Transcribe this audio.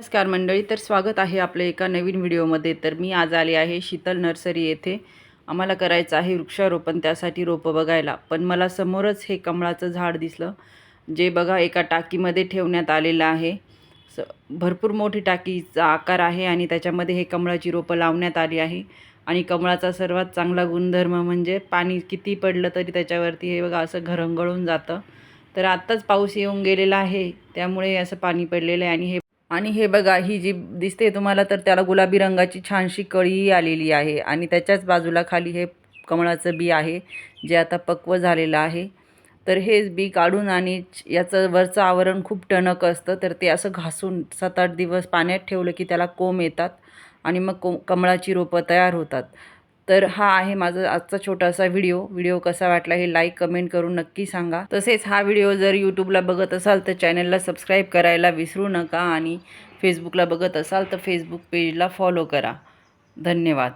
नमस्कार मंडळी तर स्वागत आहे आपल्या एका नवीन व्हिडिओमध्ये. तर मी आज आले आहे शीतल नर्सरी येथे. आम्हाला करायचं आहे वृक्षारोपण त्यासाठी रोपं बघायला. पण मला समोरच हे कमळाचं झाड दिसलं जे बघा एका टाकीमध्ये ठेवण्यात आलेलं आहे. स भरपूर मोठी टाकीचा आकार आहे आणि त्याच्यामध्ये हे कमळाची रोपं लावण्यात आली आहे. आणि कमळाचा सर्वात चांगला गुणधर्म म्हणजे पाणी किती पडलं तरी त्याच्यावरती हे बघा असं घरंगळून जातं. तर आत्ताच पाऊस येऊन गेलेला आहे त्यामुळे असं पाणी पडलेलं आहे आणि हे आणि हे बघा ही जी दिसते तुम्हाला तर त्याला गुलाबी रंगाची छानशी कळीही आलेली आहे. आणि त्याच्याच बाजूला खाली हे कमळाचं बी आहे जे आता पक्व झालेलं आहे. तर हेच बी काढून आणि याचं वरचं आवरण खूप टणक असतं तर ते असं घासून सात आठ दिवस पाण्यात ठेवलं की त्याला कोंब येतात आणि मग को कमळाची रोपं तयार होतात. तर हा आहे माझा आजचा छोटासा व्हिडिओ. व्हिडिओ कसा वाटला हे लाईक कमेंट करून नक्की सांगा. तसेच हा व्हिडिओ जर यूट्यूबला बघत असाल तर चॅनलला सबस्क्राईब करायला विसरू नका आणि फेसबुकला बघत असाल तर फेसबुक पेजला फॉलो करा. धन्यवाद.